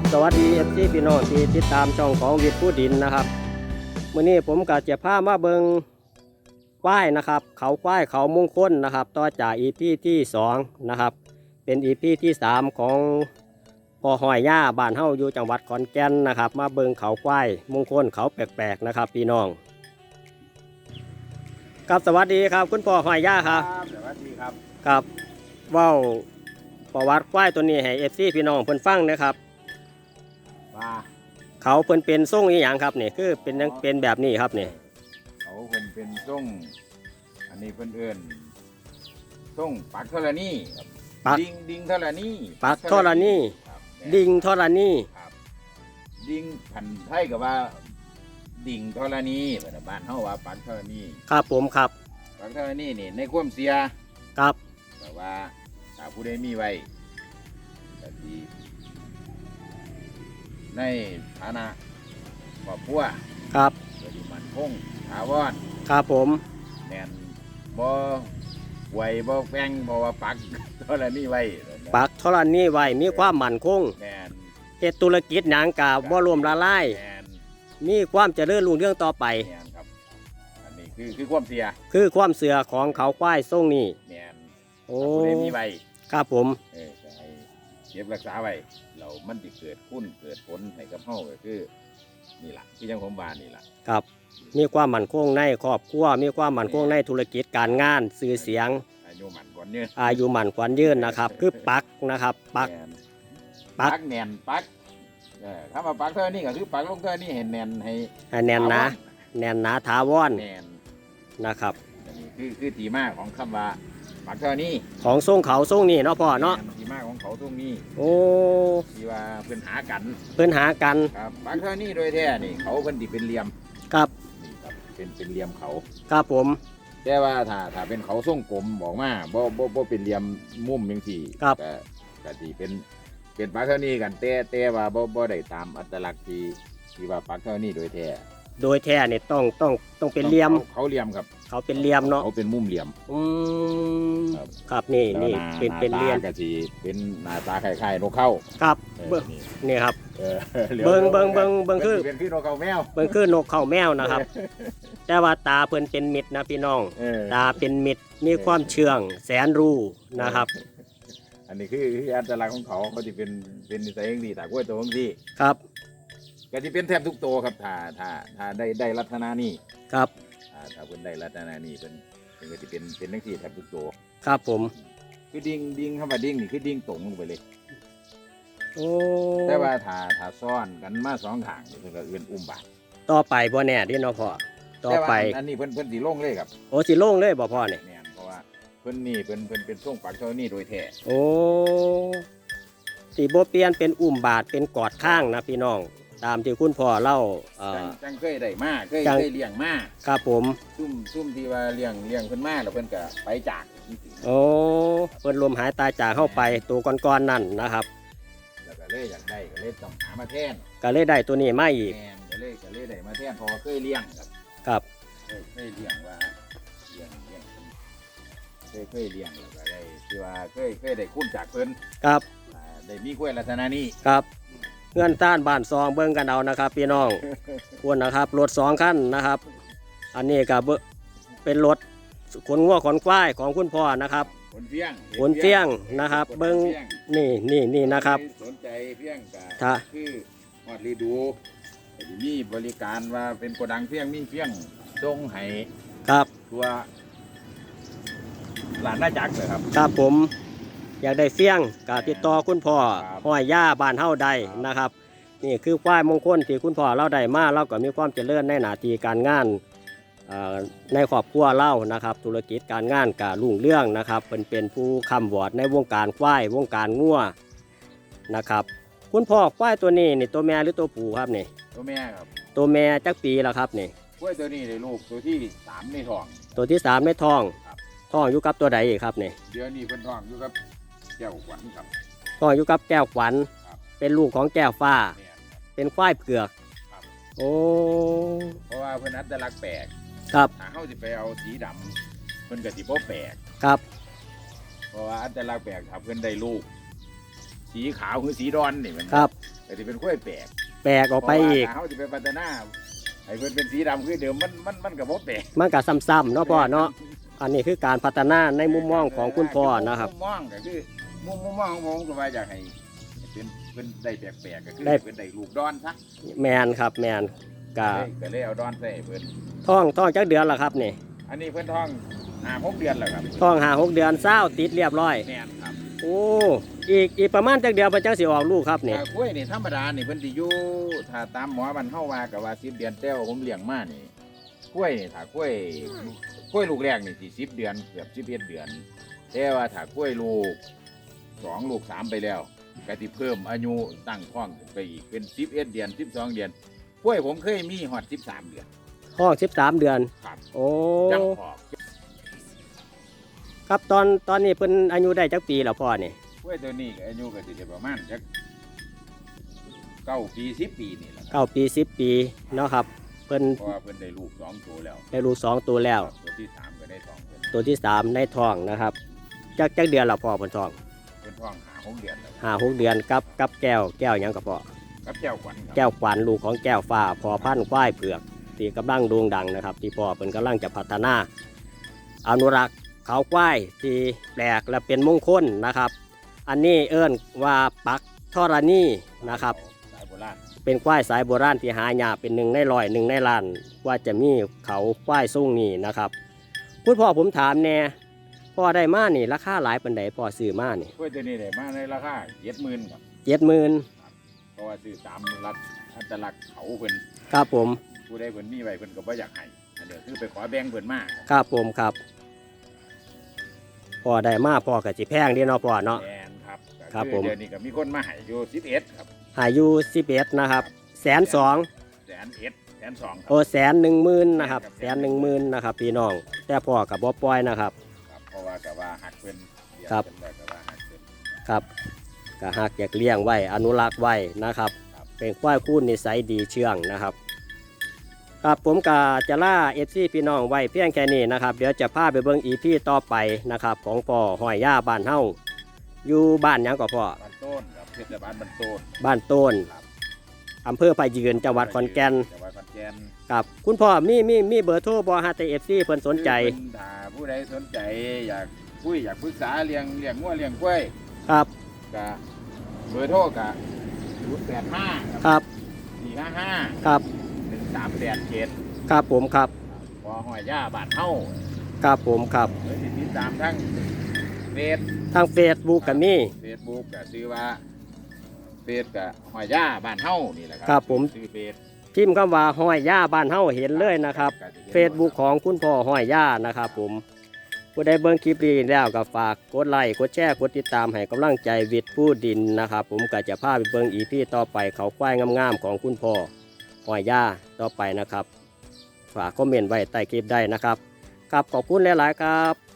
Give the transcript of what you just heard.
ครับสวัสดีเอฟซีพี่น้องที่ติดตามช่องของวิทย์ผู้ดินนะครับมื้อนี้ผมก็จะพามาเบิงควายนะครับ เขาควายเขามงคลนะครับ ต่อจากอีพีที่สองนะครับ เป็นอีพีที่สามของพอหอยย่าบ้านเฮาอยู่จังหวัดขอนแก่นนะครับ มาเบิงเขาควายมงคลเขาแปลกๆนะครับ พี่น้อง ครับสวัสดีครับ คุณพ่อหอยย่าครับสวัสดีครับครับเว้าประวัติควายตัวนี้ให้เอฟซีพี่น้องเพิ่นฟังนะครับ ว่าเขาเพิ่นเป็นทรงอีหยังครับนี่คือเป็นจังเป็นแบบนี้ครับนี่เขาเป็นเป็นส่งอันนี้เพิ่นเอิ้นส่งปักเทรณีครับปักดิงดิงเทรณีปักธรณีครับดิงธรณีครับดิงผันไทยกับว่า ดิ่งธรณีบ้านเฮาว่าปักเทรณีครับผมครับปักเทรณีนี่ในความเสีย ครับ แต่ว่าถ้าผู้ใดมีไว้ก็ดี ในฐานะครอบครัวครับก็ดีมันคงถาวรครับผมแม่นบ่ไหวบ่แป้งบ่ว่าปักเท่านี้ไว้ปักธรณีไว้มีความมั่นคงแม่นเฮ็ดธุรกิจหยังกะบ่ล่มละลายแม่นมีความเจริญรุ่งเรืองต่อไปแม่นครับ อันนี้คือคือความเสียคือความเสือของเขาควายทรงนี้แม่นโอ้ถ้าผู้ใดมีไว้ครับผม เออก็ให้ เก็บรักษาไว้เรามันสิเกิดคุณเกิดผลให้กับเฮาก็คือนี่ล่ะที่จังผมว่านี่ล่ะครับ มีความมั่นคงในครอบครัวมีความมั่นคงในธุรกิจการงานสื่อเสียง อายุมันก่อนเนี่ยอายุมั่นขวัญยืนนะครับ คือปักนะครับ ปักแม่นปักปักแน่นปักเออถ้ามาปักเท่านี้ก็คือปักลงเท่านี้ให้แน่นให้ให้แน่นหนะแน่นหนาถาวรแน่นนะครับ อันนี้คือคือที่มาของคำว่า ปักเท่านี้ของทรงเขาทรงนี้เนาะพ่อเนาะแม่ที่มาของเขาตรงนี้โอ้ที่ว่าเป็นหากันเพิ่นหากันครับปักเท่านี้โดยแท้นี่เขาเป็นที่เป็นเหลี่ยมครับนี่ครับเป็นเป็นเหลี่ยมเขาครับผมแต่ว่าถ้าถ้าเป็นเขาทรงกลมบอกมาบ่บ่บ่เป็นเหลี่ยมมุมจังซี่ครับก็ก็ที่เป็นเป็นปักเท่านี้กันแต่แต่ว่าบ่บ่ได้ตามอัตลักษณ์ที่ที่ว่าปักเท่านี้โดยแท้ โดยแท้เนี่ยต้องต้องต้องเป็นเหลี่ยม ขาเขาเหลี่ยมครับเขาเป็นเหลี่ยมเนาะเขาเป็นมุมเหลี่ยม อืมครับ ครับนี่นี่แล้วหาเป็นเป็นหาเหลี่ยมตากะสิเป็นหน้าตาคล้ายๆนกเข้าครับ เออเบิ่ง นี่นี่ครับเออหลือเบิ่งเบิ่งเบิ่งเบิ่งคือ เป็นคือนกเขาแมวเบิ่งคือนกเข้าแมวนะครับ แต่ว่าตาเพิ่นเป็นมิตรนะพี่น้อง เออตาเป็นมิตรมีความเชื่องแสนรู้นะครับ อันนี้คือคืออัตลักษณ์ของเขาเขาจะเป็นเป็นนิสัยอย่างนี้ตากล้วยตัวของที่ครับ ก็จะเป็นแทบทุกตัวครับถ้าถ้าถ้าได้ได้ลักษณะนี้ครับ อ่าถ้าเพิ่นได้ลักษณะนี้เป็นเป็นก็จะเป็นเป็นทั้งสี่แทบทุกตัวครับผม คือดิ่งดิ่งคำว่าดิ่งนี่คือดิ่งตรงลงไปเลย โอ้แต่ว่าถ้าถ้าซ้อนกันมาสองทางนี่เพิ่นก็เอื้อนอุ้มบาทต่อไปบ่แน่เดิเนาะพ่อต่อแต่ว่าไปอันอันนี้เพิ่นเพิ่นสิลงเลยครับโอ้สิโล่งเลยบ่พ่อเนี่ยแม่นเพราะว่าเพิ่นนี่เพิ่นเพิ่นเป็นส่งปักเท่านี้โดยแท้โอ้สีโบเปลี่ยนเป็นอุ่มบาทเป็นกอดข้างนะพี่น้อง ตามที่คุณพ่อเล่าเอ่จังอจังเคยได้มาเคยจัง เคยเลี้ยงมาครับผม ซุ่มซุ่มที่ว่าเลี้ยงเลี้ยงเพิ่นมาแล้วเพิ่นก็ไปจากจริงโอ้เพิ่นลมหายตายจากเข้าไปตัวก้อนๆนั่นนะครับ ๆแล้วก็เลยอยากได้ก็เลยต้องหามาแทนก็เลยได้ตัวนี้มาอีกแม่นก็เลยก็เลยได้มาแทนเพอเคยเลี้ยงครับครับเคยเคยเลี้ยงว่าเลี้ยงเลี้ยงเพิ่นเคยเคยเลี้ยงแล้วก็ได้ที่ว่าเคยเคยได้คุ้นจากเพิ่นครับ อ่าได้มีกล้วยลักษณะนี้ครับ เงื่อนต้านบ้านซองเบิ้งกันเอานะครับพี่น้องควรนะครับรถสองขั้นนะครับ อันนี้ก็เบิ่งเป็นรถขนงัวขนควายของคุณพ่อนะครับผลเพียงผลเฟี้ยงนะครับผลเบิ้งฟี้ยนี่นี่นี่นะครับสนใจเพียงกะถ้าคือฮอดรีดูก็สิมีบริการว่าเป็นโกดังเพียงมีเพียงทรงให้ครับตัวหลานหน้าจักรเลยครับ ครับผม อยากได้เฟี้ยงก็ติดต่อคุณพ่อครับห้อยย่าบ้านเฮาใดนะครับ นี่คือควายมงคลที่คุณพ่อเราได้มาเราก็มีความเจริญในหน้าที่การงานเอ่อในครอบครัวเล่านะครับ ธุรกิจการงานการุ่งเรื่องนะครับ เป็นเป็นผู้คำวอดในวงการควายวงการงัวนะครับ คุณพ่อควายตัวนี้นี่ตัวแม่หรือตัวผู้ครับนี่ตัวแม่ครับตัวแม่จักปีแล้วครับนี่กล้วยตัวนี้ได้ลูกตัวที่สามในท้อง ตัวที่สามในท้องครับท้องอยู่กับตัวใดอีกครับนี่เดี๋ยวนี้เพิ่นท้องอยู่กับ แก้วขวัญครับท้องอยู่กับแก้วขวัญ ครับ เป็นลูกของแก้วฟ้า แม่นครับเป็นควายเผือก ครับ โอ้ เพราะว่าเพิ่นอัตลักษณ์แปลกครับ ถ้าเฮาสิไปเอาสีดำเพิ่นก็สิบ่แปลก ครับ เพราะว่าอัตลักษณ์แปลกถ้าเพิ่นได้ลูก สีขาวหรือสีดอนนี่มันครับแต่ที่เป็นกล้วยแปลกแปลกออกไปอีก เพราะว่าถ้าเขาจะไปพัฒนาให้เพิ่นเป็นสีดำคือเดิมมันมันมันก็บ่แปลกมันก็ซ้ำๆเนาะพ่อเนาะ อันนี้คือการพัฒนาในมุมมองของคุณพ่อนะครับ มุมมองก็คือ มุมมุมมองของผมก็ว่าอยากให้เป็นเป็นได้แปลกๆก็คือได้ เป็นได้ลูกดอนซะแมนครับแมนกะก็เลยเอาดอนใส่ให้เพิ่นท่องท่องจักเดือนละครับนี่อันนี้เพิ่นท้องห้าหกเดือนแล้วครับท่องหาหกเดือนเศร้าติดเรียบร้อย แม่นครับโอ้อีกอีกประมาณจักเดือนมันจังสิออกลูกครับนี่ถ้ากล้วยนี่ธรรมดานี่เพิ่นสิอยู่ถ้าตามหมอมันเฮาว่าก็ว่า10เดือนแต่ว่าผมเลี้ยงมานี่กล้วยนี่ถ้ากล้วยกล้วยลูกแรกนี่สิ10เดือนเกือบ11เดือน แต่ว่าถ้ากล้วยลูก สองลูกสามไปแล้วก็สิเพิ่มอายุตั้งท้องขึ้นไปอีกเป็น11เดือน12เดือนกล้วยผมเคยมีฮอด13เดือนท่องสิบสามเดือน ครับโอ้ยังออกครับตอนตอนนี้เพิ่นอายุได้จักปีแล้วพ่อนี่กล้วยตัวนี้ก็อายุก็สิได้ประมาณจักเก้าปี10ปีนี่แหละครับเก้าปีสิบปีเนาะครับ เพิ่นเพราะว่าเพิ่นได้ลูกสองตัวแล้วได้ลูกสองตัวแล้ว ตัวที่สามก็ได้ทองเพิ่นตัวที่สามในท้องนะครับจักจักเดือนและพ่อเพิ่นท้อง เพิ่นทองหาหกเดือนแล้วหาหกเดือนกับกับแก้วแก้วหยังกับพ่อกับแก้วขวัญครับแก้วขวัญลูกของแก้วฟ้าพอพันธุ์ควายเผือกที่กำลังโด่งดังนะครับ ที่พ่อเพิ่นกำลังจะพัฒนา อนุรักษ์เขาควายที่แปลกและเป็นมงคลนะครับ อันนี้เอิ้นว่าปักทรณีนะครับ สายโบราณเป็นควายสายโบราณที่หายากเป็นหนึ่งในร้อยหนึ่งในล้านว่าจะมีเขาควายสูงนี่นะครับ คุณพ่อผมถามแน่พ่ อได้มานี่ราคาหลายปันใดพ่อซื้อมานี่กล้วยตัวนี้ได้มาในราคาเจ็ดหมื่นครับเจ็ดหมื่นเพราะว่าซื้อตามรัฐอัตลักษณ์เขาเพิ่นครับผมผู้ใดเพิ่นมีไว้เพิ่นก็บ่อยากให้อันเดียวคือไปขอแบ่งเพิ่นมาครับผมครับพ่อได้มาพ่อก็สิแพงเดีเนาะพ่อเนาะแทนครับก็ครับอผม เดี๋ยวนี้ก็มีคนมาให้อยู่สิบเอ็ดครับหายอยู่สิบเอ็ดนะครับแสนสองแสนเอ็ดแสนสองครัโอแสนหนึ่งหมื่นนะครับแสนหนึ่งหมื่นนะครับพี่น้องแต่พ่อกับบ่ปล่อยนะครับค รับเพราะว่าก็ว่าหักเพิ่นเดี๋ยวครับ เพิ่นแล้วก็ว่าหักเพิ่น ครับก็หากอยากเลี้ยงไว้อนุรักษ์ไว้นะครับ ครับ เป็นควายคู่นิสัยดีเชื่องนะครับ ครับผมกาจะล่าเอฟซีพี่น้องไว้เพียงแค่นี้นะครับ เดี๋ยวจะพาไปเบิ่งอีพีต่อไปนะครับ ของพ่อหอยย่าบ้านเฮาอยู่บ้านหยังก็พ่อบ้านโต้นครับเทศบาลบ้านโต้นบ้านโต้นครับ อำเภอพายืนจังหวัดขอนแก่นจังหวัดขอนแก่นครับ คุณพ่อมีมีมีเบอร์โทรบ่ฮะแต่เอฟซีเพิ่นสนใจเพิ่ถ้าผู้ใดสนใจอยากคุยอยากปรึกษาเลี้ยงเลี้ยงงัวเลี้ยงกล้วยครับก็เบอร์โทรก็ศูนย์แปดห้าครับสี่ห้าห้าครับหนึ่งสามแปดเจ็ดครับผมครับพอหอยย่าบาทเท่าครับผมครับหรือติดตามทั้งเฟซทางเฟซบุ๊กก็มีเฟซบุ๊กก็ชื่อว่า เฟซกับหอยย่าบ้านเท่านี่แหละครัครับผม ชื่อเฟซพิมพ์คำว่าหอยย่าบ้านเฮาเห็นเลยนะครับก็จะห็นเฟซบุ๊กของคุณพ่อห้อยย่านะครับผมผู้ใดเบิ่งคลิปนี้แล้วก็ฝากกดไลค์กดแชร์กดติดตามให้กำลังใจวิทย์ผู้ดินนะครับ ผมก็จะพาไปเบิ่งอีพีต่อไปเขาควายงามๆของคุณพ่อห้อยย่าต่อไปนะครับ ฝากคอมเมนต์ไว้ใต้คลิปได้นะครับครับขอบคุณหลายๆครับ